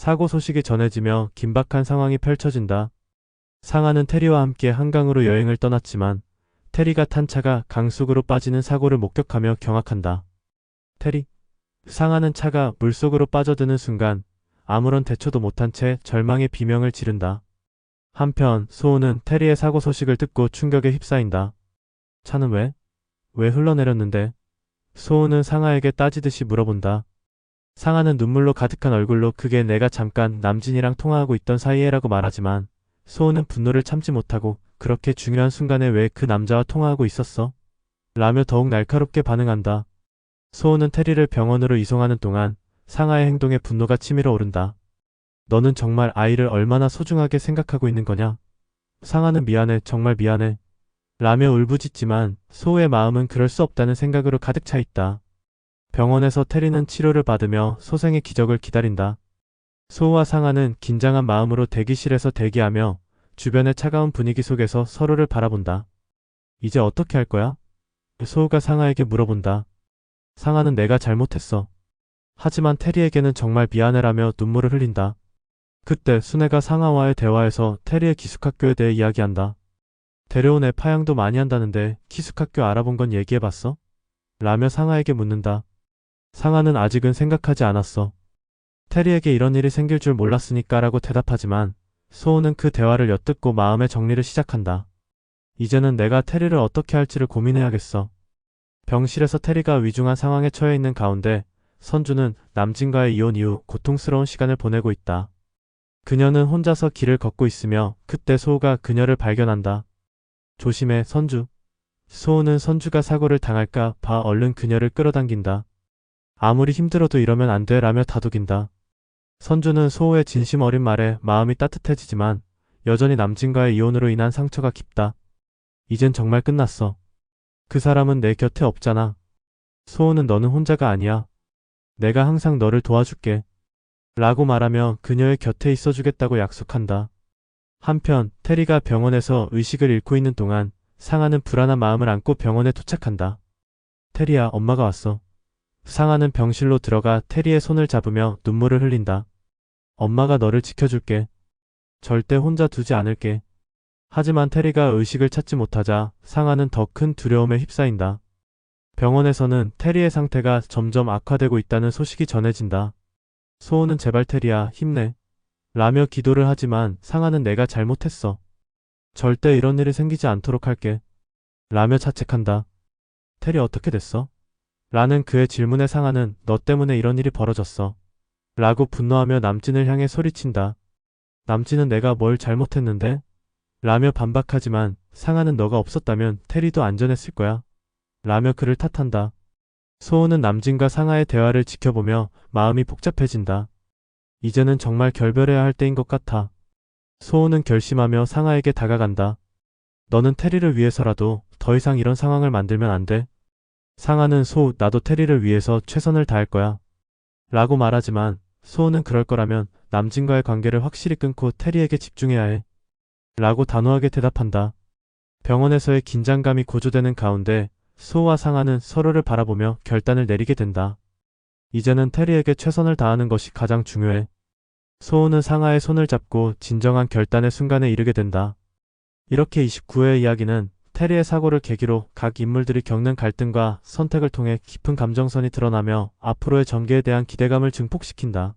사고 소식이 전해지며 긴박한 상황이 펼쳐진다. 상하는 테리와 함께 한강으로 여행을 떠났지만 테리가 탄 차가 강속으로 빠지는 사고를 목격하며 경악한다. 테리. 상하는 차가 물속으로 빠져드는 순간 아무런 대처도 못한 채 절망의 비명을 지른다. 한편 소우는 테리의 사고 소식을 듣고 충격에 휩싸인다. 차는 왜? 왜 흘러내렸는데? 소우는 상하에게 따지듯이 물어본다. 상하는 눈물로 가득한 얼굴로 그게 내가 잠깐 남진이랑 통화하고 있던 사이에라고 말하지만 소우는 분노를 참지 못하고 그렇게 중요한 순간에 왜 그 남자와 통화하고 있었어? 라며 더욱 날카롭게 반응한다. 소우는 테리를 병원으로 이송하는 동안 상하의 행동에 분노가 치밀어 오른다. 너는 정말 아이를 얼마나 소중하게 생각하고 있는 거냐? 상하는 미안해, 정말 미안해. 라며 울부짖지만 소우의 마음은 그럴 수 없다는 생각으로 가득 차 있다. 병원에서 테리는 치료를 받으며 소생의 기적을 기다린다. 소우와 상하는 긴장한 마음으로 대기실에서 대기하며 주변의 차가운 분위기 속에서 서로를 바라본다. 이제 어떻게 할 거야? 소우가 상하에게 물어본다. 상하는 내가 잘못했어. 하지만 테리에게는 정말 미안해라며 눈물을 흘린다. 그때 순애가 상하와의 대화에서 테리의 기숙학교에 대해 이야기한다. 데려온 애 파양도 많이 한다는데 기숙학교 알아본 건 얘기해봤어? 라며 상하에게 묻는다. 상하는 아직은 생각하지 않았어. 테리에게 이런 일이 생길 줄 몰랐으니까 라고 대답하지만 소우는 그 대화를 엿듣고 마음의 정리를 시작한다. 이제는 내가 테리를 어떻게 할지를 고민해야겠어. 병실에서 테리가 위중한 상황에 처해 있는 가운데 선주는 남진과의 이혼 이후 고통스러운 시간을 보내고 있다. 그녀는 혼자서 길을 걷고 있으며 그때 소우가 그녀를 발견한다. 조심해 선주. 소우는 선주가 사고를 당할까 봐 얼른 그녀를 끌어당긴다. 아무리 힘들어도 이러면 안 돼 라며 다독인다. 선주는 소우의 진심 어린 말에 마음이 따뜻해지지만 여전히 남진과의 이혼으로 인한 상처가 깊다. 이젠 정말 끝났어. 그 사람은 내 곁에 없잖아. 소우는 너는 혼자가 아니야. 내가 항상 너를 도와줄게. 라고 말하며 그녀의 곁에 있어주겠다고 약속한다. 한편 테리가 병원에서 의식을 잃고 있는 동안 상하는 불안한 마음을 안고 병원에 도착한다. 테리야 엄마가 왔어. 상하는 병실로 들어가 테리의 손을 잡으며 눈물을 흘린다. 엄마가 너를 지켜줄게. 절대 혼자 두지 않을게. 하지만 테리가 의식을 찾지 못하자 상하는 더 큰 두려움에 휩싸인다. 병원에서는 테리의 상태가 점점 악화되고 있다는 소식이 전해진다. 소우는 제발 테리야 힘내. 라며 기도를 하지만 상하는 내가 잘못했어. 절대 이런 일이 생기지 않도록 할게. 라며 자책한다. 테리 어떻게 됐어? 라는 그의 질문에 상하는 너 때문에 이런 일이 벌어졌어. 라고 분노하며 남진을 향해 소리친다. 남진은 내가 뭘 잘못했는데? 라며 반박하지만 상하는 너가 없었다면 테리도 안전했을 거야. 라며 그를 탓한다. 소우는 남진과 상하의 대화를 지켜보며 마음이 복잡해진다. 이제는 정말 결별해야 할 때인 것 같아. 소우는 결심하며 상하에게 다가간다. 너는 테리를 위해서라도 더 이상 이런 상황을 만들면 안 돼. 상하는 소우 나도 테리를 위해서 최선을 다할 거야. 라고 말하지만 소우는 그럴 거라면 남진과의 관계를 확실히 끊고 테리에게 집중해야 해. 라고 단호하게 대답한다. 병원에서의 긴장감이 고조되는 가운데 소우와 상하는 서로를 바라보며 결단을 내리게 된다. 이제는 테리에게 최선을 다하는 것이 가장 중요해. 소우는 상하의 손을 잡고 진정한 결단의 순간에 이르게 된다. 이렇게 29회의 이야기는 테리의 사고를 계기로 각 인물들이 겪는 갈등과 선택을 통해 깊은 감정선이 드러나며 앞으로의 전개에 대한 기대감을 증폭시킨다.